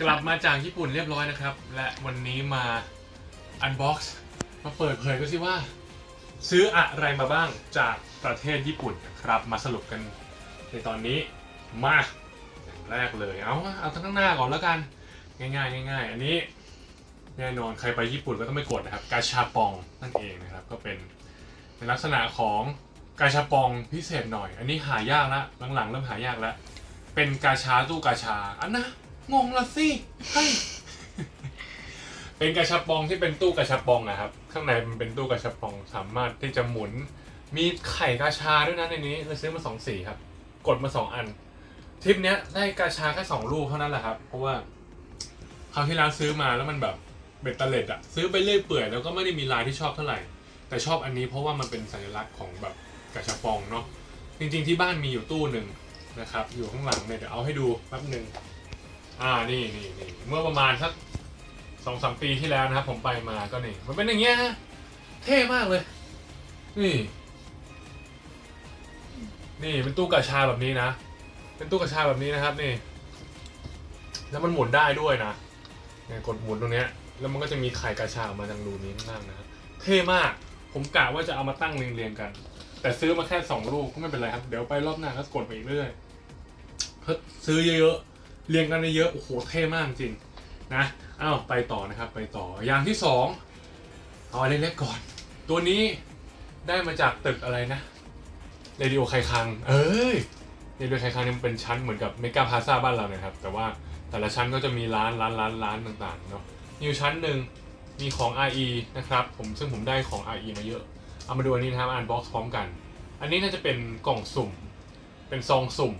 กลับมาจากญี่ปุ่นเรียบร้อยนะครับ และวันนี้มาอันบ็อกซ์มาเปิดเผยก็สิว่า ซื้ออะไรมาบ้างจากประเทศญี่ปุ่นนะครับ มาสรุปกันในตอนนี้มาอย่างแรกเลยเอาเอาทั้งข้างหน้าก่อนแล้วกัน ง่ายๆง่ายๆอันนี้แน่นอนใครไปญี่ปุ่นก็ต้องไม่กดนะครับกาชาปองนั่นเองนะครับ ก็เป็นในลักษณะของกาชาปองพิเศษหน่อย อันนี้หายากละหลังๆเริ่มหายากแล้วเป็นกาชาตู้กาชาอันนะ งงละสิเฮ้ยเป็นกาชาปองที่เป็นตู้กาชาปองอะครับ ข้างในมันเป็นตู้กาชาปองสามารถที่จะหมุน มีไข่กาชาด้วยนะในนี้เราซื้อมาสองสีครับ กดมาสองอันทริปเนี้ยได้กาชาแค่สองลูกเท่านั้นแหละครับ เพราะว่าคราวที่แล้วซื้อมาแล้วมันแบบเบ็ดเตล็ดอะซื้อไปเรื่อยเปื่อยแล้วก็ไม่ได้มีลายที่ชอบเท่าไหร่ แต่ชอบอันนี้เพราะว่ามันเป็นสัญลักษณ์ของแบบกาชาปองเนาะจริงๆที่บ้านมีอยู่ตู้หนึ่งนะครับ อยู่ข้างหลังเนี่ยเดี๋ยวเอาให้ดูแป๊บหนึ่ง อ่านี่นี่นี่เมื่อประมาณสักสองสามปีที่แล้วนะครับ ผมไปมาก็นี่ มันเป็นอย่างเงี้ยฮะเท่มากเลย นี่ นี่เป็นตู้กระชาแบบนี้นะ เป็นตู้กระชาแบบนี้นะครับนี่ แล้วมันหมุนได้ด้วยนะเนี่ยกดหมุนตรงเนี้ย แล้วมันก็จะมีไข่กระชาออกมาทางรูนี้ข้างล่างนะครับเท่มาก ผมกะว่าจะเอามาตั้งเรียงๆกัน แต่ซื้อมาแค่สองลูกก็ไม่เป็นไรครับ เดี๋ยวไปรอบหน้าก็กดไปเรื่อยเฮ้ยซื้อเยอะๆ เรียงกันเยอะโอ้โหเท่มากจริงนะอ้าวไปต่อนะครับไปต่ออย่างที่สองเอาอันเล็กๆก่อน ตัวนี้ได้มาจากตึกอะไรนะเรดิโอไคคัง เอ้ยเรดิโอไคคังเนี่ยมันเป็นชั้นเหมือนกับเมกาพาซาบ้านเรานะครับ แต่ว่าแต่ละชั้นก็จะมีร้านร้านร้านร้านต่างๆเนาะมีอยู่ชั้นหนึ่งมีของ RE นะครับผมซึ่งผมได้ของ RE มาเยอะ เอามาดูอันนี้นะครับอ่านบ็อกซ์พร้อมกัน อันนี้น่าจะเป็นกล่องสุ่ม เป็นซองสุ่ม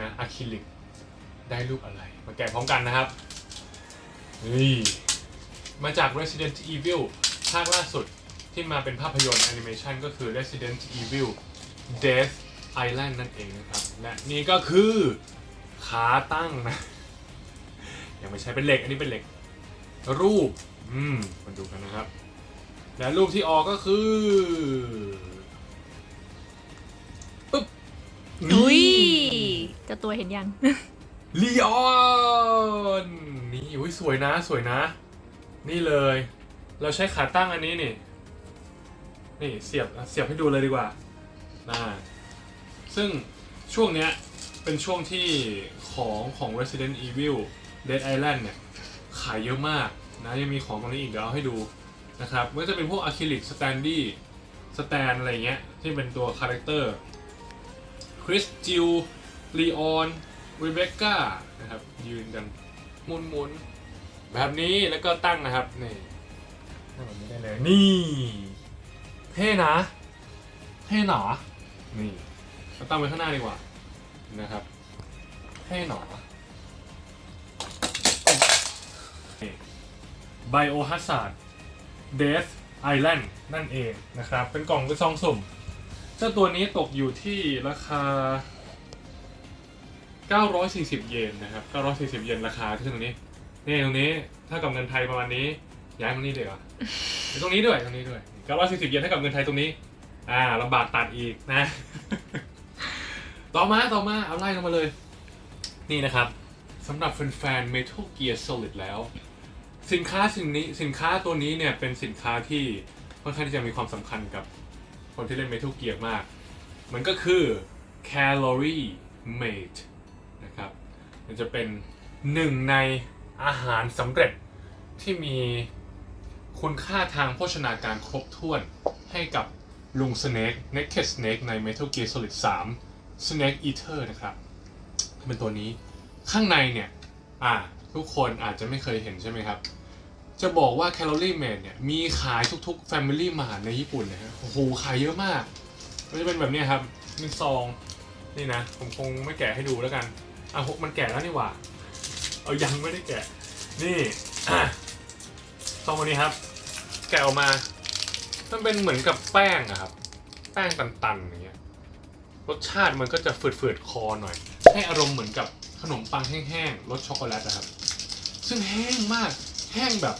นะอะคริลิก ได้รูปอะไร มาแกะพร้อมกันนะครับนี่มาจาก Resident Evil ภาคล่าสุดที่มาเป็นภาพยนตร์แอนิเมชันก็คือ Resident Evil Death Island นั่นเองนะครับ และนี่ก็คือขาตั้งนะ ยังไม่ใช่เป็นเหล็ก อันนี้เป็นเหล็ก รูป อืมมาดูกันนะครับ และรูปที่ออกก็คือปึ๊บ อุ้ยนี่เจ้าตัวเห็นยัง ลีออนนี่อุ้ยสวยนะสวยนะ นี่เลย เราใช้ขาตั้งอันนี้นี่ นี่เสียบเสียบให้ดูเลยดีกว่านะซึ่งช่วงเนี้ยเป็นช่วงที่ของของ Resident Evil Dead Island เนี่ย ขายเยอะมากนะยังมีของตรงนี้อีกเดี๋ยวเอาให้ดูนะครับก็จะเป็นพวกอะคริลิกสแตนดี้สแตนอะไรเงี้ยที่เป็นตัวคาแรคเตอร์คริสจิลลีออน รีเบคก้านะครับ ยืนกันหมุนหมุนๆแบบนี้แล้วก็ตั้งนะครับนี่ตั้งแบบนี้ได้เลยนี่ เท่นะ เท่หนอนี่เอาตั้งไว้ข้างหน้าดีกว่านะครับเท่หนอ Biohazard Death Island นั่นเองนะครับ เป็นกล่องเป็นซองสุ่ม เจ้าตัวนี้ตกอยู่ที่ราคา 940 เยนนะครับ 940 เยนราคาที่ตรงนี้ นี่ตรงนี้ถ้ากับเงินไทยประมาณนี้ ย้ายมานี่เดี๋ยวตรงนี้ด้วยตรงนี้ด้วย 940 เยนเท่ากับเงินไทยตรงนี้ อ่าลำบากตัดอีกนะ ต่อมาต่อมาเอาไล่ลงมาเลย นี่นะครับสำหรับแฟนๆ Metal Gear Solid แล้ว สินค้าสิ่งนี้สินค้าตัวนี้เนี่ยเป็นสินค้าที่ค่อนข้างที่จะมีความสำคัญกับคนที่เล่น Metal Gear มาก มันก็คือ Calorie Mate มันจะเป็นหนึ่งในอาหารสำเร็จที่มีคุณค่าทางโภชนาการครบถ้วนให้กับลุง Snake Naked Snake ใน Metal Gear Solid 3 Snake Eater นะครับ เป็นตัวนี้ข้างในเนี่ย อ่า ทุกคนอาจจะไม่เคยเห็นใช่ไหมครับ จะบอกว่า Calorie Mate เนี่ย มีขายทุกๆ Family Mart ในญี่ปุ่นนะฮะโอ้โห ขายเยอะมาก ก็จะเป็นแบบนี้ครับมีซอง นี่นะ ผมคงไม่แกะให้ดูแล้วกัน อะพวกมันแกะแล้วนี่หว่า เอายังไม่ได้แกะ นี่ซองวันนี้ครับ แกะออกมา มันเป็นเหมือนกับแป้งอะครับ แป้งตันๆอย่างเงี้ย รสชาติมันก็จะฝืดๆคอหน่อย ให้อารมณ์เหมือนกับขนมปังแห้งๆ รสช็อกโกแลตนะครับ ซึ่งแห้งมาก แห้งแบบ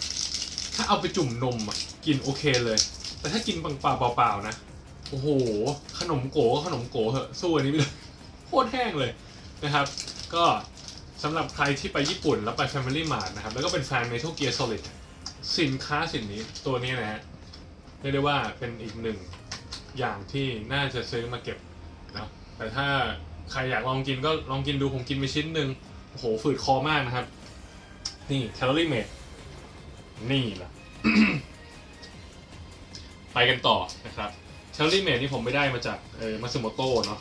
ถ้าเอาไปจุ่มนมอะกินโอเคเลย แต่ถ้ากินเปล่าๆนะ โอ้โห ขนมโกก็ขนมโกเหอะ สู้อันนี้ไม่ได้ โคตรแห้งเลยนะครับ ก็สำหรับใครที่ไปญี่ปุ่นแล้วไป Family Mart นะครับ แล้วก็เป็นแฟน Metal Gear Solid สินค้าสินนี้ตัวนี้นะฮะเรียกได้ว่าเป็นอีกหนึ่งอย่างที่น่าจะซื้อมาเก็บนะแต่ถ้าใครอยากลองกินก็ลองกินดูผมกินไปชิ้นหนึ่งโอ้โหฝืดคอมากนะครับ นี่ Calorie Mate นี่แหละไปกันต่อนะครับเชลลี่เมดนี่ผมไม่ได้มาจากเออมาซึโมโตะเนาะ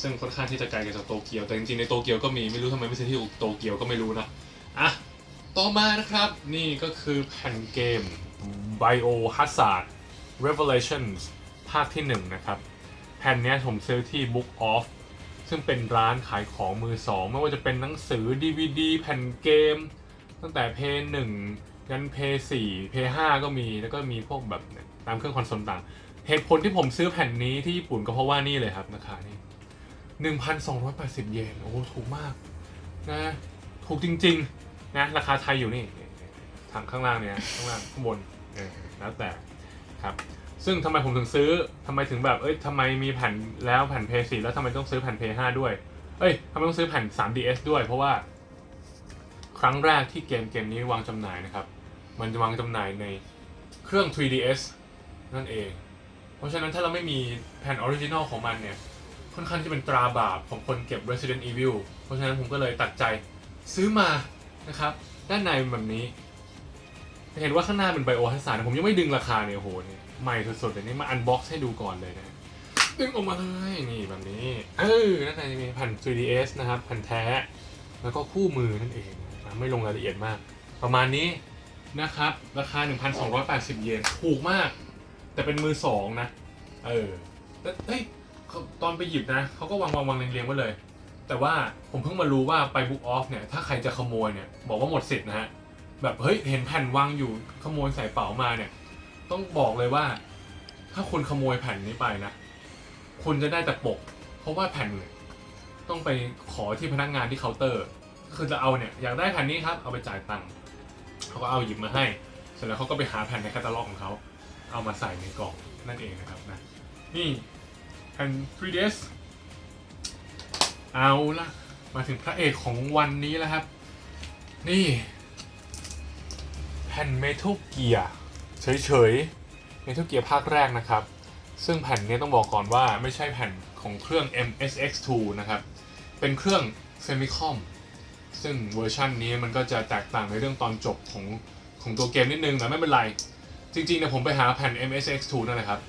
ซึ่งค่อนข้างที่จะไกลจากโตเกียว แต่จริงๆในโตเกียวก็มีไม่รู้ทำไมไม่ซื้อที่โตเกียวก็ไม่รู้นะอะต่อมานะครับนี่ก็คือแผ่นเกม Biohazard Revelations ภาคที่ 1 นะครับ แผ่นนี้ผมซื้อที่ Book Off ซึ่งเป็นร้านขายของมือสองไม่ว่าจะเป็นหนังสือ DVD แผ่นเกม ตั้งแต่เพย์หนึ่งยันเพย์สี่เพย์ห้าก็มีแล้วก็มีพวกแบบตามเครื่องคอนโซลต่าง เหตุผลที่ผมซื้อแผ่นนี้ที่ญี่ปุ่นก็เพราะว่านี่เลยครับราคานี่ หนึ่งพันสองร้อยแปดสิบเยน โอ้โหถูกมากนะ ถูกจริง ๆ นะ ราคาไทยอยู่นี่ทางข้างล่างเนี่ย ข้างล่างข้างบนเออแล้วแต่ครับ ซึ่งทำไมผมถึงซื้อทำไมถึงแบบ เอ้ยทำไมมีแผ่นแล้วแผ่นเพย์สี่แล้วทำไมต้องซื้อแผ่นเพย์ห้าด้วย เอ้ยทำไมต้องซื้อแผ่น 3DS ด้วย เพราะว่า ครั้งแรกที่เกมเกมนี้วางจำหน่ายนะครับ มันจะวางจำหน่ายในเครื่อง 3DS นั่นเอง เพราะฉะนั้นถ้าเราไม่มีแผ่นออริจินอลของมันเนี่ย ค่อนข้างที่จะเป็นตราบาปของคนเก็บ Resident Evil เพราะฉะนั้นผมก็เลยตัดใจซื้อมานะครับ ด้านในแบบนี้ เห็นว่าข้างหน้าเป็นไบโอฮัสซานผมยังไม่ดึงราคาเนี่ยโหเนี่ยใหม่สดๆเดี๋ยวนี้มาอันบ็อกซ์ให้ดูก่อนเลยนะดึงออกมาเลยนี่แบบนี้เออด้านในจะมีแผ่น 3DS นะครับแผ่นแท้ แล้วก็คู่มือนั่นเองนะไม่ลงรายละเอียดมาก ประมาณนี้นะครับ ราคา 1,280 เยนถูกมาก แต่เป็นมือสองนะ เออเอ้ย ตอนไปหยิบนะเขาก็วางวางวางเรียงๆไว้เลย แต่ว่าผมเพิ่งมารู้ว่าไป Book Off เนี่ยถ้าใครจะขโมยเนี่ยบอกว่าหมดสิทธิ์นะฮะแบบเฮ้ยเห็นแผ่นวางอยู่ขโมยใส่เป๋ามาเนี่ย ต้องบอกเลยว่า ถ้าคุณขโมยแผ่นนี้ไปนะคุณจะได้แต่ปก เพราะว่าแผ่นเนี่ยต้องไปขอที่พนักงานที่เคาน์เตอร์ คือจะเอาเนี่ยอยากได้แผ่นนี้ครับเอาไปจ่ายตังค์เขาก็เอาหยิบมาให้ เสร็จแล้วเขาก็ไปหาแผ่นในแคตตาล็อกของเขาเอามาใส่ในกล่องนั่นเองนะครับนะนี่ แผ่น 3ds เอาละมาถึงพระเอกของวันนี้แล้วครับ นี่ แผ่นเมทัลเกียร์เฉยๆเมทัลเกียร์ภาคแรกนะครับ ซึ่งแผ่นนี้ต้องบอกก่อนว่าไม่ใช่แผ่นของเครื่อง MSX2 นะครับ เป็นเครื่อง Famicom ซึ่งเวอร์ชันนี้มันก็จะแตกต่างในเรื่องตอนจบของของตัวเกมนิดนึงแต่ไม่เป็นไร จริงๆเนี่ยผมไปหาแผ่น MSX2 นั่นแหละครับ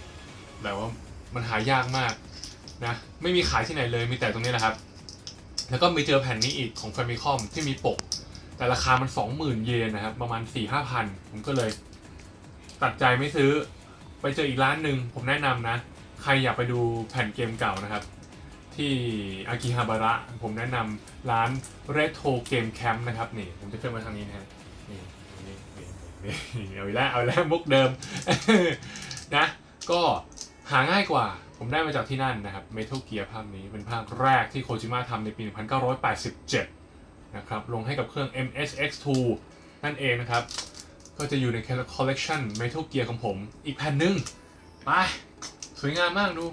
แต่ว่า มันหายากมากนะไม่มีขายที่ไหนเลยมีแต่ตรงนี้แหละครับ แล้วก็มีเจอแผ่นนี้อีกของ Famicom ที่มีปก แต่ราคามัน 20,000 เยนนะครับ ประมาณ 4-5พันผมก็เลย ตัดใจไม่ซื้อไปเจออีกร้านหนึ่งผมแนะนำนะ ใครอยากไปดูแผ่นเกมเก่านะครับ ที่อากิฮาบาระ ผมแนะนำร้าน Retro Game Camp นะครับนี่ ผมจะขึ้นมาทางนี้นะฮะนี่นี่นี่เอาอีกแล้วเอาแล้วมุกเดิมนะก็ หาง่ายกว่า ผมได้มาจากที่นั่นนะครับ Metal Gear ภาคนี้เป็นภาคแรกที่โคจิมะทำในปี 1987 นะครับ ลงให้กับเครื่อง MSX2 นั่นเองนะครับ ก็จะอยู่ใน collection Metal Gear ของผมอีกแผ่นหนึ่งไป สวยงามมากดู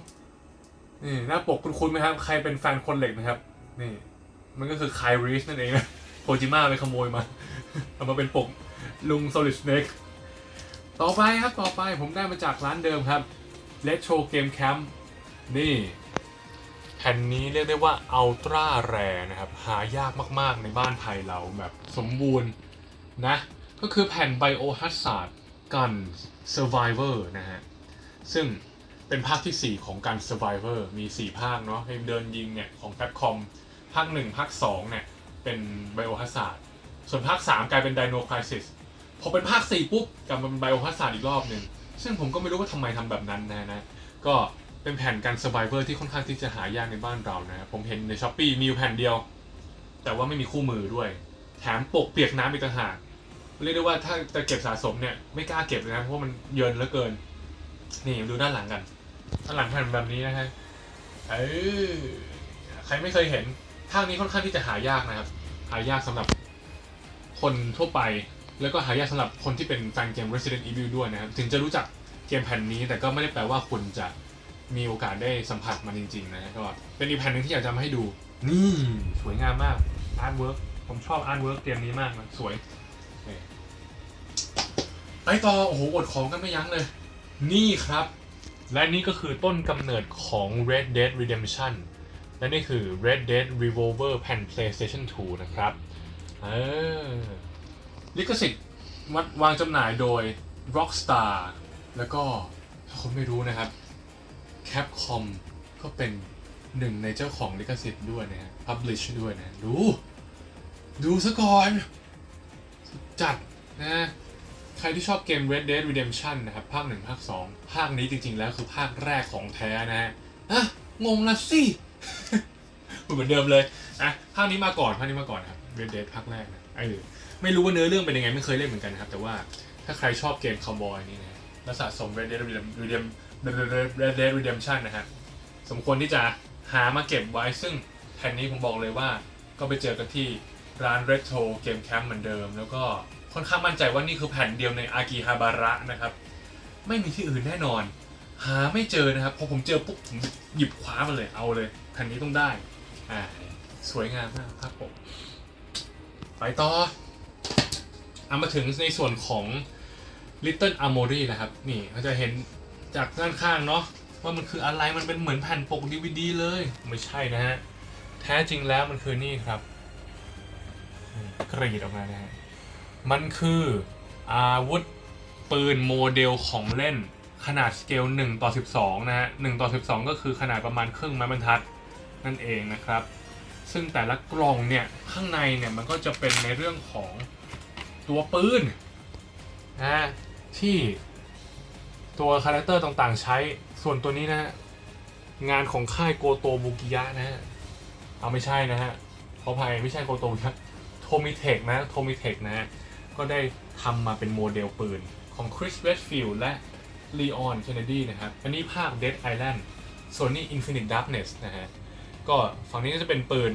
นี่หน้าปกคุณคุณไหมครับ ใครเป็นแฟนคนเหล็กนะครับ นี่ มันก็คือไคลริชนั่นเองนะโคจิมะไปขโมยมา เอามาเป็นปกลุง Solid Snake ต่อไปครับต่อไปผมได้มาจากร้านเดิมครับ Retro Game Camp นี่แผ่นนี้เรียกได้ว่าอัลตร้าแรนะครับ หายากมากๆในบ้านไทยเราแบบสมบูรณ์นะ ก็คือแผ่น Biohazard Gun Survivor นะฮะ ซึ่งเป็นภาคทีสี่ 4 ของการ Survivor มี 4 ภาคเนาะให้เดินยิงเนี่ยของ Capcom ภาค 1 ภาค 2 เนี่ย เป็น Biohazard ส่วนภาค 3 กลายเป็น Dino Crisis พอเป็นภาค 4 ปุ๊บกลับมาเป็น Biohazard อีกรอบหนึ่ง ซึ่งผมก็ไม่รู้ว่าทำไมทำแบบนั้นนะนะ ก็เป็นแผ่นการ Survivor ที่ค่อนข้างที่จะหายากในบ้านเรานะผมเห็นใน s h อ p e e มีอยู่แผ่นเดียว แต่ว่าไม่มีคู่มือด้วย แถมปกเปียกน้ำอีกต่างหากเรียกได้ว่าถ้าจะเก็บสะสมเนี่ยไม่กล้าเก็บเลยนะเพราะมันเยินเหลือเกิน นี่ดูด้านหลังกันด้านหลังแผ่นแบบนี้นะฮะเออใครไม่เคยเห็นภาคนี้ค่อนข้างที่จะหายากนะครับ หายากสำหรับคนทั่วไป แล้วก็หายากสำหรับคนที่เป็นแฟนเกม Resident Evil ด้วยนะครับ ถึงจะรู้จักเกมแผ่นนี้ แต่ก็ไม่ได้แปลว่าคุณจะมีโอกาสได้สัมผัสมันจริง ๆ นะก็เป็นอีกแผ่นหนึ่งที่อยากจะมาให้ดู นี่สวยงามมากอาร์ตเวิร์กผมชอบอาร์ตเวิร์กเกมนี้มากมันสวยไปต่อโอ้โหอดของกันไม่ยั้งเลย นี่ครับ และนี่ก็คือต้นกำเนิดของ Red Dead Redemption และนี่คือ Red Dead Revolver แผ่น PlayStation 2 นะครับ เออ ลิขสิทธิ์วัดวางจำหน่ายโดย Rockstar แล้วก็ถ้าคนไม่รู้นะครับ Capcom ก็เป็นหนึ่งในเจ้าของลิขสิทธิ์ด้วยนะฮะ Publish ด้วยนะ ดู ดูซะก่อน จัดนะ ใครที่ชอบเกม Red Dead Redemption นะครับ ภาค 1 ภาค 2 ภาคนี้จริงๆ แล้วคือภาคแรกของแท้นะฮะอะงงละสิเหมือนเดิมเลยอะภาคนี้มาก่อน ภาคนี้มาก่อนครับ Red Dead ภาคแรกนะเออ ไม่รู้ว่าเนื้อเรื่องเป็นยังไงไม่เคยเล่นเหมือนกันครับ แต่ว่าถ้าใครชอบเกมคาวบอยนี่นะและสะสม Red Dead Redemption Red Dead Redemption นะฮะสมควรที่จะหามาเก็บไว้ซึ่งแผ่นนี้ผมบอกเลยว่า ก็ไปเจอกันที่ร้าน Retro Game Camp เหมือนเดิม แล้วก็ค่อนข้างมั่นใจว่านี่คือแผ่นเดียวในอากิฮาบาระนะครับ ไม่มีที่อื่นแน่นอน หาไม่เจอนะครับพอผมเจอปุ๊บผมหยิบคว้ามาเลยเอาเลยแผ่นนี้ต้องได้อ่าสวยงามมากครับผมไปต่อ เอามาถึงในส่วนของ Little Armory นะครับ นี่เขาจะเห็นจากด้านข้างเนาะว่ามันคืออะไรมันเป็นเหมือนแผ่นปก DVD เลย ไม่ใช่นะฮะ แท้จริงแล้วมันคือนี่ครับกรีดออกมานะฮะ มันคืออาวุธปืนโมเดลของเล่นขนาดสเกล1ต่อ 12 นะฮะ1ต่อ 12 ก็คือขนาดประมาณครึ่งไม้บรรทัดนั่นเองนะครับ ซึ่งแต่ละกล่องเนี่ย ข้างในเนี่ย มันก็จะเป็นในเรื่องของ ตัวปืนนะฮะที่ตัวคาแรคเตอร์ต่างๆใช้ส่วนตัวนี้นะฮะงานของค่ายโกโตบุกิยะนะฮะเอาไม่ใช่นะฮะขออภัยไม่ใช่โกโตบุกิยะโทมิเทคนะโทมิเทคนะฮะก็ได้ทำมาเป็นโมเดลปืนของ Chris Redfield และ Leon Kennedy นะครับ อันนี้ภาค Dead Island ส่วนนี้ Infinite Darkness นะฮะ ก็ฝั่งนี้ก็จะเป็นปืน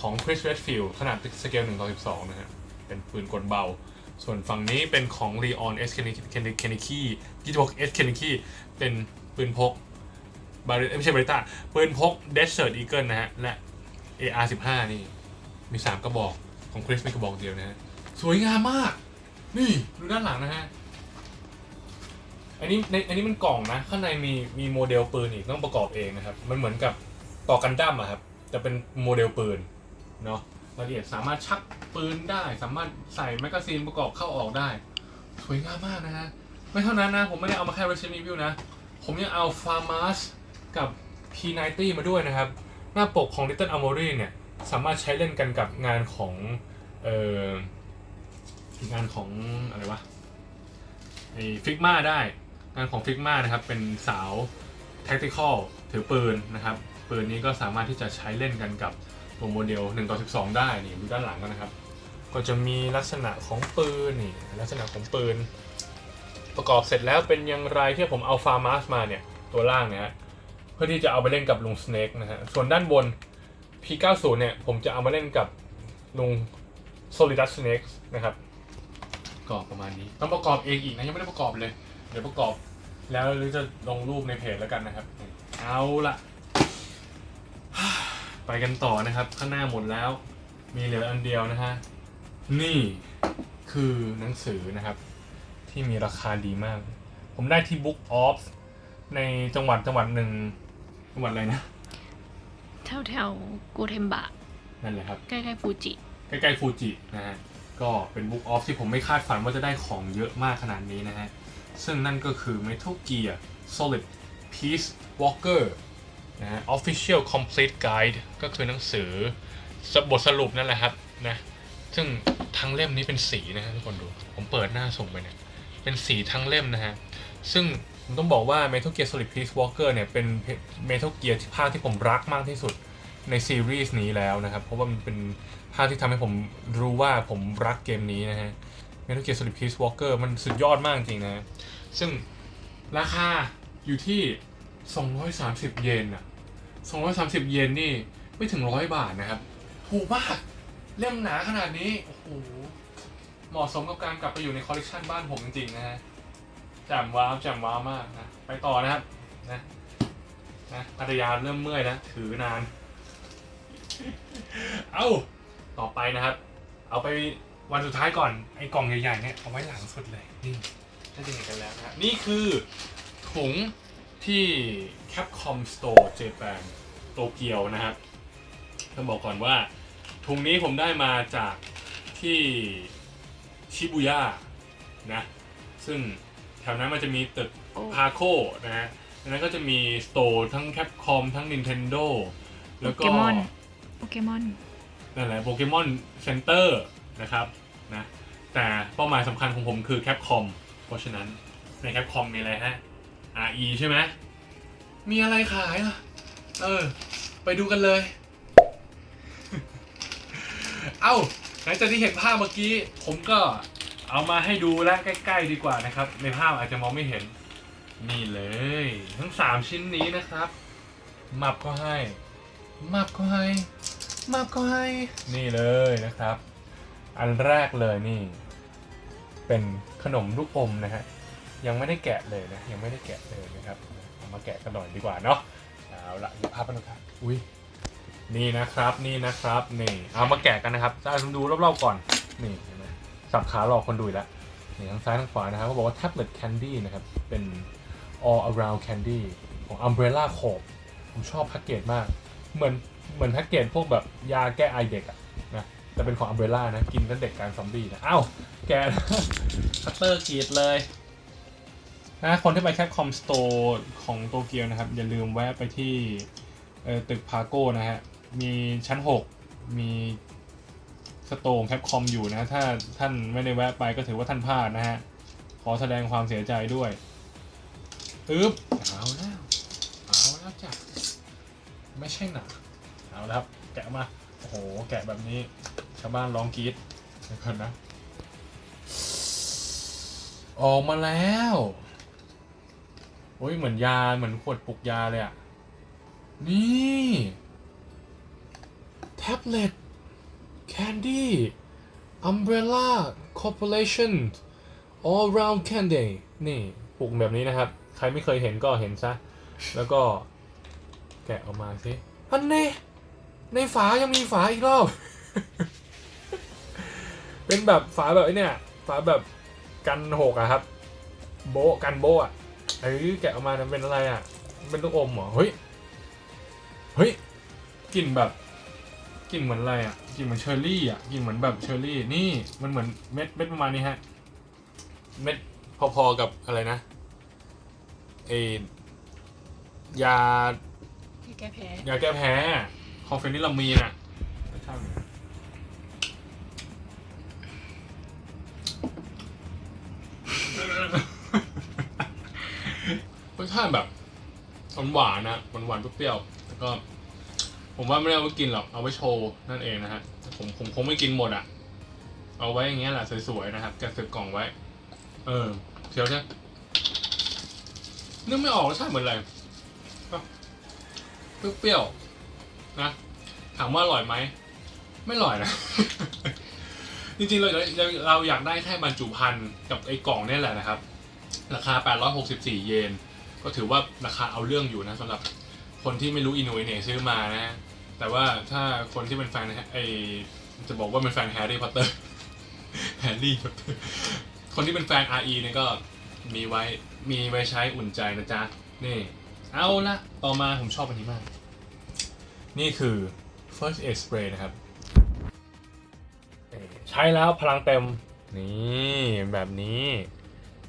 ของ Chris Redfield ขนาดสเกล1ต่อ12 นะฮะ เป็นปืนกลเบา ส่วนฝั่งนี้เป็นของ Leon S. Kennedy ที่บอก S. Kennedy เป็นปืนพกบาริไม่ใช่บาริต้าปืนพก Desert Eagle นะฮะ และ AR-15 นี่ มี 3 กระบอกของคริสมีกระบอกเดียวนะฮะ สวยงามมาก นี่ดูด้านหลังนะฮะ อันนี้ในอันนี้มันกล่องนะ ข้างในมีมีโมเดลปืนอีกต้องประกอบเองนะครับ มันเหมือนกับต่อกันดั้มอะครับ จะเป็นโมเดลปืนเนาะรายละเอียดสามารถชักปืนได้ สามารถใส่แมกกาซีนประกอบเข้าออกได้ สวยงามมากนะฮะ ไม่เท่านั้นนะ ผมไม่ได้เอามาแค่ Resident Evil นะ ผมยังเอา Farmers กับ P90 มาด้วยนะครับ หน้าปกของ Little Armory เนี่ย สามารถใช้เล่นกันกับงานของ เอ่องานของอะไรวะไอฟิกมาได้ งานของฟิกมานะครับ เป็นสาว tactical ถือปืนนะครับ ปืนนี้ก็สามารถที่จะใช้เล่นกันกับ ตัวโมเดล1ต่อ12 ได้นี่ดูด้านหลังกันนะครับ ก็จะมีลักษณะของปืนนี่ลักษณะของปืน ประกอบเสร็จแล้วเป็นอย่างไรที่ผมเอาฟาร์มาสมาเนี่ยตัวล่างเนี่ยฮะเพื่อที่จะเอาไปเล่นกับลุงสเนกนะฮะส่วนด้านบน P90 เนี่ยผมจะเอามาเล่นกับลุง Solidus Snake นะครับก็ประมาณนี้ ต้องประกอบเองอีกนะยังไม่ได้ประกอบเลย เดี๋ยวประกอบแล้วหรือจะลงรูปในเพจแล้วกันนะครับ เอาละ ไปกันต่อนะครับ ข้างหน้าหมดแล้ว มีเหลืออันเดียวนะฮะ นี่คือหนังสือนะครับ ที่มีราคาดีมาก ผมได้ที่ Book Off ในจังหวัดจังหวัดหนึ่งจังหวัดอะไรนะ แถวแถวๆกูเทมบะ นั่นแหละครับ ใกล้ๆฟูจิ ใกล้ๆฟูจินะฮะ ก็เป็นบุ๊กออฟที่ผมไม่คาดฝันว่าจะได้ของเยอะมากขนาดนี้นะฮะ ซึ่งนั่นก็คือ Metal Gear Solid Peace Walker นะ Official Complete Guide ก็คือหนังสือบทสรุปนั่นแหละครับนะซึ่งทั้งเล่มนี้เป็นสีนะฮะทุกคนดู ผมเปิดหน้าส่งไปเนี่ย เป็นสีทั้งเล่มนะฮะ ซึ่งผมต้องบอกว่า Metal Gear Solid Peace Walker เนี่ย เป็น Metal Gear ที่ภาคที่ผมรักมากที่สุดในซีรีส์นี้แล้วนะครับ เพราะว่ามันเป็นภาคที่ทำให้ผมรู้ว่าผมรักเกมนี้นะฮะ Metal Gear Solid Peace Walker มันสุดยอดมากจริงนะ ซึ่งราคาอยู่ที่ 230 เยนอะ 230 เยนนี่ไม่ถึงร้อยบาทนะครับ ถูกมากเล่มหนาขนาดนี้ โอ้โห เหมาะสมกับการกลับไปอยู่ในคอลเลกชันบ้านผมจริงๆนะฮะแจ่มว้าวแจ่มว้าวมากนะ ไปต่อนะครับ นะนะภรรยาเริ่มเมื่อยแล้วถือนาน เอาต่อไปนะครับ เอาไปวันสุดท้ายก่อนไอ้กล่องใหญ่ๆเนี่ยเอาไว้หลังสุดเลย นี่น่าจะเห็นกันแล้วนะนี่คือถุง ที่ Capcom Store Japan โตเกียวนะครับต้องบอกก่อนว่า ถุงนี้ผมได้มาจากที่ชิบุย่านะซึ่งแถวนั้นมันจะมีตึกโอ้พาโคนะฮะดังนั้นก็จะมีสโตร์ทั้ง Capcom ทั้ง Nintendo แล้วก็โปเกมอนโปเกมอนนั่นแหละโปเกมอนเซ็นเตอร์นะครับนะแต่เป้าหมายสำคัญของผมคือ Capcom เพราะฉะนั้นใน Capcom มีอะไรฮะ RE ใช่ไหมมีอะไรขายอะ เออ ไปดูกันเลย เอ้าหลังจากที่เห็นภาพเมื่อกี้ ผมก็เอามาให้ดูและใกล้ๆดีกว่านะครับ ในภาพอาจจะมองไม่เห็น นี่เลย ทั้ง 3 ชิ้นนี้นะครับ มับก็ให้ มับก็ให้ มับก็ให้ นี่เลยนะครับ อันแรกเลยนี่ เป็นขนมลูกอมนะฮะ ยังไม่ได้แกะเลยนะยังไม่ได้แกะเลยนะครับเอามาแกะกันหน่อยดีกว่าเนาะเอาละดูภาพกันหน่อยครับอุ้ยนี่นะครับนี่นะครับนี่เอามาแกะกันนะครับจะดูรอบๆก่อนนี่เห็นไหมสับขาหลอกคนดูอีกแล้วนี่ทั้งซ้ายทั้งขวานะครับเขาบอกว่า tablet candy นะครับเป็น all around candy ของ umbrella corp ผมชอบแพ็กเกจมาก เหมือนเหมือนแพ็กเกจพวกแบบยาแก้ไอเด็กอะนะแต่เป็นของ umbrella นะกินตั้งเด็กกลารซอมบี้นะเอ้าแกะคัตเตอร์กรีดเลย นะคนที่ไปแคปคอมสโตร์ของโตเกียวนะครับ อย่าลืมแวะไปที่ตึกพาโก้นะฮะ มีชั้น 6 มีสโตร์แคปคอมอยู่นะถ้าท่านไม่ได้แวะไปก็ถือว่าท่านพลาดนะฮะ ขอแสดงความเสียใจด้วยอึ๊บเอาแล้ว เอาแล้วจ้ะ ไม่ใช่หนาเอาแล้วครับ แกะมา โอ้โห แกะแบบนี้ชาวบ้านร้องกรี๊ดเดี๋ยวก่อนนะ ออกมาแล้ว โอ้ยเหมือนยาเหมือนขวดปลุกยาเลยอะนี่แท็บเล็ต Candy Umbrella Corporation All Round Candy นี่ปลุกแบบนี้นะครับ ใครไม่เคยเห็นก็เห็นซะ แล้วก็แกะออกมาสิอันนี้ในฝายังมีฝาอีกรอบ เป็นแบบฝาแบบไอ้เนี่ยฝาแบบกันหกอะครับ โบกันโบอะ เอ้ยแกะออกมามันเป็นอะไรอะเป็นลูกอมเหรอ เฮ้ย เฮ้ยกลิ่นแบบกลิ่นเหมือนอะไรอะกลิ่นเหมือนเชอร์รี่อะกลิ่นเหมือนแบบเชอร์รี่ นี่มันเหมือนเม็ดเม็ดประมาณนี้ฮะ เม็ดพอๆกับอะไรนะเอยาแก้แพ้ยาแก้แพ้คอเฟนิลามีนอะใช่ไหมาติแบบหวานๆนะหวานหวานๆเปรี้ยวๆแล้วก็ ผมว่าไม่ได้เอาไว้กินหรอกเอาไว้โชว์นั่นเองนะฮะผมผมคงไม่กินหมดอะเอาไว้อย่างเงี้ยแหละสวยๆนะครับแกะใส่กล่องไว้ เออเคี้ยวใช่นึกไม่ออกรสชาติเหมือนอะไรเปรี้ยวๆนะถามว่าอร่อยไหมไม่อร่อยนะจริงๆเราเราเราอยากได้แค่บรรจุภัณฑ์กับไอ้กล่องเนี่ยแหละนะครับ ราคา 864 เยน ก็ถือว่าราคาเอาเรื่องอยู่นะสำหรับคนที่ไม่รู้อินโนเวเนซื้อมานะ แต่ว่าถ้าคนที่เป็นแฟนไอจะบอกว่าเป็นแฟนแฮร์รี่พอตเตอร์แฮร์รี่พอตเตอร์คนที่เป็นแฟน RE เนี่ยก็มีไว้มีไว้ใช้อุ่นใจนะจ๊ะ นี่ เอาละต่อมาผมชอบอันนี้มาก นี่คือ first aid spray นะครับ ใช้แล้วพลังเต็ม นี่ แบบนี้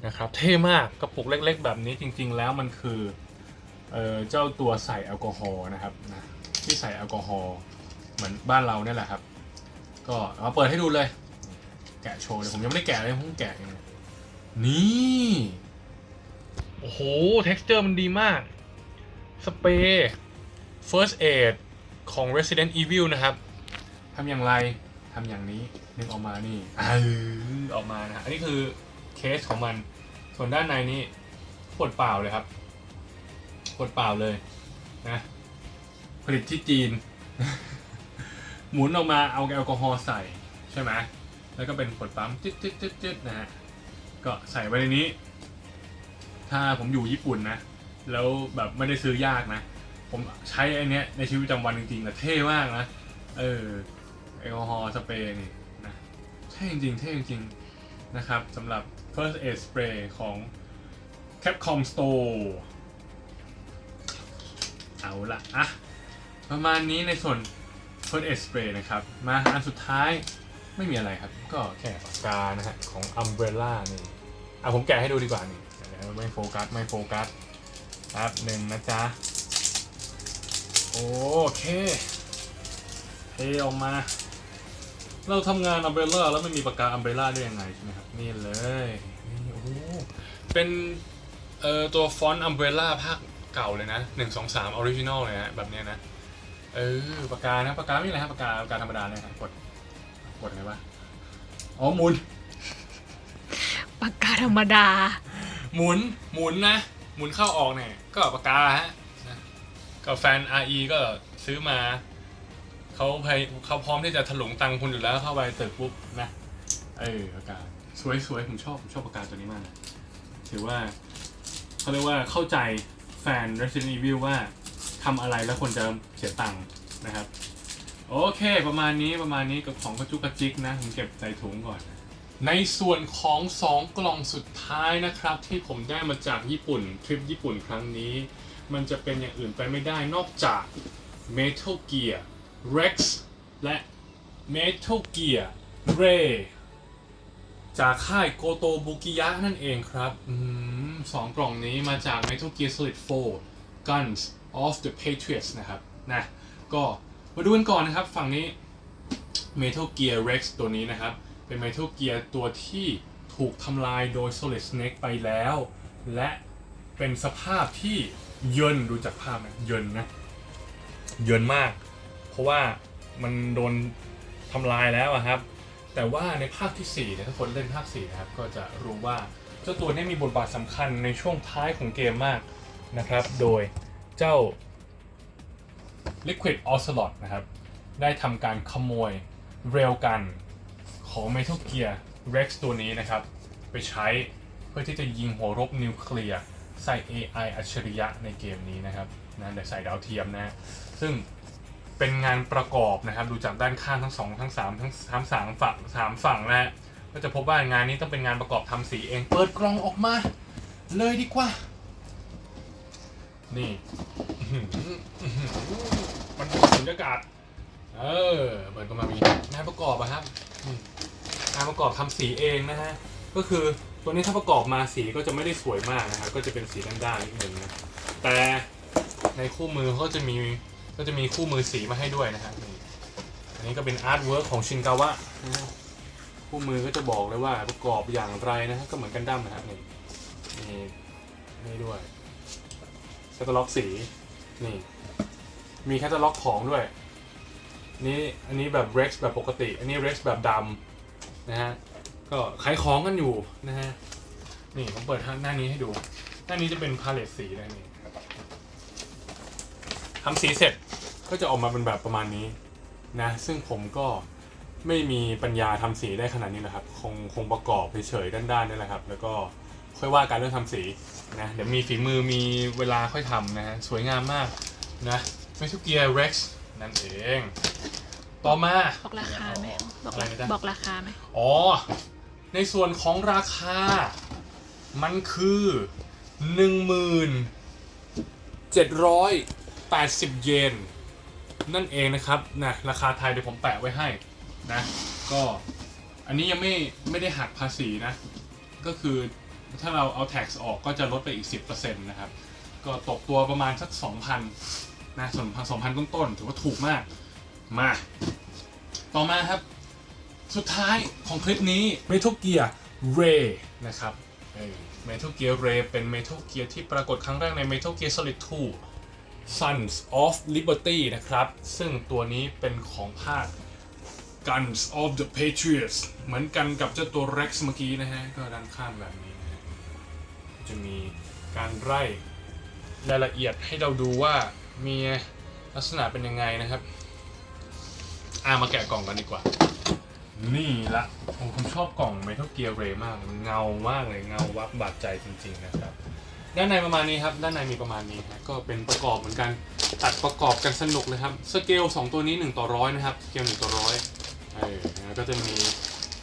นะครับ เท่มากกระปุกเล็ก ๆ แบบนี้จริง ๆ แล้วมันคือเออเจ้าตัวใส่แอลกอฮอล์นะครับนะที่ใส่แอลกอฮอล์เหมือนบ้านเราเนี่ยแหละครับ ก็เอาเปิดให้ดูเลย แกะโชว์เลยผมยังไม่ได้แกะเลยผมเพิ่งแกะเองนี่โอ้โห texture มันดีมาก สเปรย์ first aid ของ Resident Evil นะครับทำอย่างไรทำอย่างนี้ นึกออกมานี่เออออกมานะฮะอันนี้คือ เคสของมัน ส่วนด้านในนี่ขวดเปล่าเลยครับขวดเปล่าเลยนะผลิตที่จีน หมุนออกมาเอาแอลกอฮอล์ใส่ใช่ไหมแล้วก็เป็นขวดปั๊มจึ๊ดจึ๊ดจึ๊ดจึ๊ดนะฮะก็ใส่ไว้ในนี้ ถ้าผมอยู่ญี่ปุ่นนะ แล้วแบบไม่ได้ซื้อยากนะ ผมใช้ไอเนี้ยในชีวิตประจำวันจริงๆนะเท่มากนะ เออแอลกอฮอล์สเปรย์นี่นะเท่จริงๆเท่จริงๆนะครับสำหรับ first aid spray ของ Capcom Store เอาละอะประมาณนี้ในส่วน first aid spray นะครับ มาอันสุดท้ายไม่มีอะไรครับ ก็แค่ปากกานะฮะของ Umbrella นี่อะผมแกะให้ดูดีกว่านี่เดี๋ยวไม่โฟกัสไม่โฟกัสแป๊บหนึ่งนะจ๊ะ โอเคเทออกมา เราทำงาน Umbrella แล้วไม่มีปากกา Umbrella ได้ยังไงใช่ไหมครับนี่เลยนี่โอ้โหเป็นเอ่อตัวฟอนต์ Umbrella ภาคเก่าเลยนะ1 2 3 Original เลยนะแบบเนี้ยนะเออปากกานะปากกาไม่มีอะไรครับปากกาปากกาธรรมดาเลยครับกดกดไงวะอ๋อหมุนปากกาธรรมดา หมุนหมุนนะ หมุนเข้าออกเนี่ยก็ปากกาฮะนะก็แฟน RE ก็ซื้อมา เขาพยเขาพร้อมที่จะถลุงตังค์คุณอยู่แล้วเข้าไปตึกปุ๊บนะ เออปากกาสวยสวยผมชอบผมชอบปากกาตัวนี้มากนะถือว่าเขาเรียกว่าเข้าใจแฟน Resident Evil ว่าทำอะไรแล้วคนจะเสียตังค์นะครับ โอเคประมาณนี้ประมาณนี้กับของกระจุกกระจิกนะ ผมเก็บใส่ถุงก่อนในส่วนของ 2 กล่องสุดท้ายนะครับ ที่ผมได้มาจากญี่ปุ่นทริปญี่ปุ่นครั้งนี้ มันจะเป็นอย่างอื่นไปไม่ได้นอกจาก Metal Gear Rex และ Metal Gear Ray จากค่ายโกโตบุกิยะนั่นเองครับอสองกล่องนี้มาจาก Metal Gear Solid 4 Guns of the Patriots นะครับนะก็มาดูกันก่อนนะครับ ฝั่งนี้ Metal Gear Rex ตัวนี้นะครับ เป็น Metal Gear ตัวที่ถูกทำลายโดย Solid Snake ไปแล้ว และเป็นสภาพที่เยินดูจากภาพนะเยินนะ เยินมาก ราะว่ามันโดนทำลายแล้วครับ แต่ว่าในภาคที่4เนี่ยถ้าคนเล่นภาค4นะครับก็จะรู้ว่าเจ้าตัวนี้มีบทบาทสำคัญในช่วงท้ายของเกมมากนะครับ โดยเจ้า Liquid Ocelot นะครับ ได้ทำการขโมยเรลกันของ Metal Gear Rex ตัวนี้นะครับ ไปใช้เพื่อที่จะยิงหัวรบนิวเคลียร์ใส่ AI อัจฉริยะในเกมนี้นะครับนะแต่ใส่ดาวเทียมนะ ซึ่ง เป็นงานประกอบนะครับ ดูจากด้านข้างทั้งสองทั้งสามทั้งทั้งสามฝั่งสามฝั่งนะฮะก็จะพบว่างานนี้ต้องเป็นงานประกอบทำสีเอง เปิดกล่องออกมา เลยดีกว่า นี่มันสุญญากาศ เออเปิดก็มามีงานประกอบอะครับงานประกอบทำสีเองนะฮะก็คือตัวนี้ถ้าประกอบมาสีก็จะไม่ได้สวยมากนะครับก็จะเป็นสีด้านๆนิดนึงนะแต่ในคู่มือเขาจะมี ก็จะมีคู่มือสีมาให้ด้วยนะฮะนี่อันนี้ก็เป็นอาร์ตเวิร์กของชินกาวะนะฮะคู่มือก็จะบอกเลยว่าประกอบอย่างไรนะฮะก็เหมือนกันดั้มนะฮะนี่นี่นี่ด้วยแคตตาล็อกสีนี่ มีแคตตาล็อกของด้วยนี่อันนี้แบบ Rex แบบปกติ อันนี้ Rex แบบดำนะฮะก็ขายของกันอยู่นะฮะนี่ผมเปิดหน้านี้ให้ดู หน้านี้จะเป็นพาเลตสีนะนี่ ทำสีเสร็จก็จะออกมาเป็นแบบประมาณนี้นะ ซึ่งผมก็ไม่มีปัญญาทำสีได้ขนาดนี้นะครับ คงคงประกอบเฉยๆด้านๆนี่แหละครับ แล้วก็ค่อยว่าการเรื่องทำสีนะ เดี๋ยวมีฝีมือมีเวลาค่อยทำนะฮะ สวยงามมากนะ m e t a l Gear Rex นั่นเอง ต่อมา บอกราคาไหมบอกอะไรนะจ๊ะบอกราคาไหมอ๋อ ในส่วนของราคา มันคือ1780เย น นั่นเองนะครับนะราคาไทยเดี๋ยวผมแปะไว้ให้นะก็อันนี้ยังไม่ไม่ได้หักภาษีนะ ก็คือถ้าเราเอา tax ออกก็จะลดไปอีก 10%นะครับ ก็ตกตัวประมาณสัก 2,000นะส่วน2,000ต้นๆถือว่าถูกมากมา ต่อมาครับ สุดท้ายของคลิปนี้ Metal Gear Ray นะครับเออ Metal Gear Ray เป็น Metal Gear ที่ปรากฏครั้งแรกใน Metal Gear Solid 2 Sons of Liberty นะครับ ซึ่งตัวนี้เป็นของภาค Guns of the Patriots เหมือนกันกับเจ้าตัว Rex เมื่อกี้นะฮะ ก็ด้านข้างแบบนี้นะฮะจะมีการไล่รายละเอียดให้เราดูว่ามีลักษณะเป็นยังไงนะครับอ่ามาแกะกล่องกันดีกว่า นี่ละโอ้ผมชอบกล่อง Metal Gear Ray มาก มันเงามากเลยเงาวับ บาดใจจริง ๆ นะครับ ด้านในประมาณนี้ครับ ด้านในมีประมาณนี้ฮะก็เป็นประกอบเหมือนกันตัดประกอบกันสนุกเลยครับ สเกล 2 ตัวนี้ 1 ต่อร้อยนะครับ สเกล 1 ต่อร้อยเออก็จะมี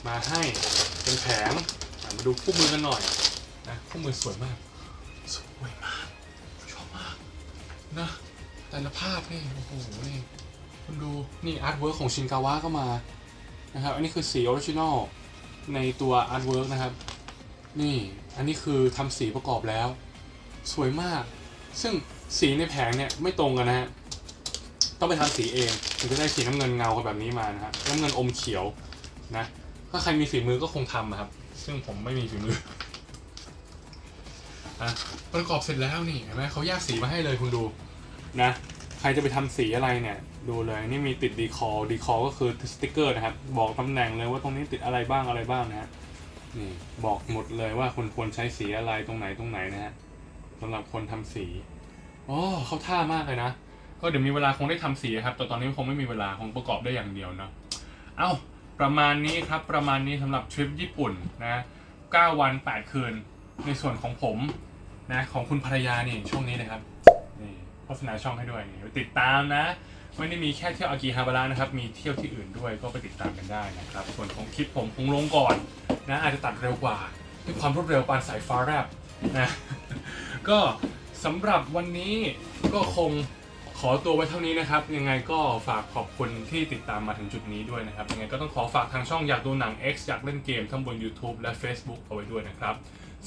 มาให้เป็นแผงมาดูคู่มือกันหน่อยนะคู่มือสวยมาก สวยมาก ชอบมากนะแต่ละภาพนี่โอ้โหนี่คุณดูนี่อาร์ตเวิร์กของชินกาวะก็มานะครับ อันนี้คือสีออริจินอลในตัวอาร์ตเวิร์กนะครับ นี่อันนี้คือทำสีประกอบแล้ว สวยมาก ซึ่งสีในแผงเนี่ยไม่ตรงกันนะฮะ ต้องไปทำสีเองถึงจะได้สีน้ำเงินเงาแบบนี้มานะฮะน้ำเงินอมเขียวนะ ถ้าใครมีฝีมือก็คงทำอะครับ ซึ่งผมไม่มีฝีมืออะประกอบเสร็จแล้วนี่เห็นไหมเขาแยกสีมาให้เลยคุณดูนะใครจะไปทำสีอะไรเนี่ยดูเลยนี่มีติดดีคอดีคอก็คือสติกเกอร์นะครับ บอกตำแหน่งเลยว่าตรงนี้ติดอะไรบ้างอะไรบ้างนะฮะนี่บอกหมดเลยว่าคุณควรใช้สีอะไรตรงไหนตรงไหนนะฮะ สำหรับคนทำสีอ๋อเข้าท่ามากเลยนะ ก็เดี๋ยวมีเวลาคงได้ทำสีครับ แต่ตอนนี้คงไม่มีเวลาคงประกอบได้อย่างเดียวเนาะเอ้าประมาณนี้ครับประมาณนี้สำหรับทริปญี่ปุ่นนะ9วัน 8 คืน ในส่วนของผมนะของคุณภรรยานี่ช่วงนี้นะครับนี่โฆษณาช่องให้ด้วยนี่ติดตามนะไม่ได้มีแค่เที่ยวอากิฮาบาระนะครับ มีเที่ยวที่อื่นด้วยก็ไปติดตามกันได้นะครับ ส่วนของคลิปผมคงลงก่อนนะอาจจะตัดเร็วกว่าด้วยความรวดเร็วปานสายฟ้าแลบนะ ก็สำหรับวันนี้ก็คงขอตัวไว้เท่านี้นะครับ ยังไงก็ฝากขอบคุณที่ติดตามมาถึงจุดนี้ด้วยนะครับ ยังไงก็ต้องขอฝากทางช่องอยากดูหนัง X อยากเล่นเกมทั้งบน YouTube และ Facebook เอาไว้ด้วยนะครับ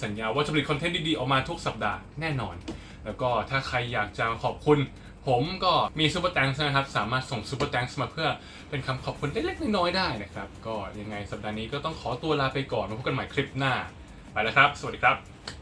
สัญญาว่าจะผลิตคอนเทนต์ดีๆ ออกมาทุกสัปดาห์แน่นอน แล้วก็ถ้าใครอยากจะขอบคุณ ผมก็มีซูเปอร์แตงค์นะครับ สามารถส่งซูเปอร์แตงค์มาเพื่อเป็นคำขอบคุณเล็กๆน้อยๆได้นะครับ ก็ยังไงสัปดาห์นี้ก็ต้องขอตัวลาไปก่อนพบกันใหม่คลิปหน้า ไปแล้วครับ สวัสดีครับ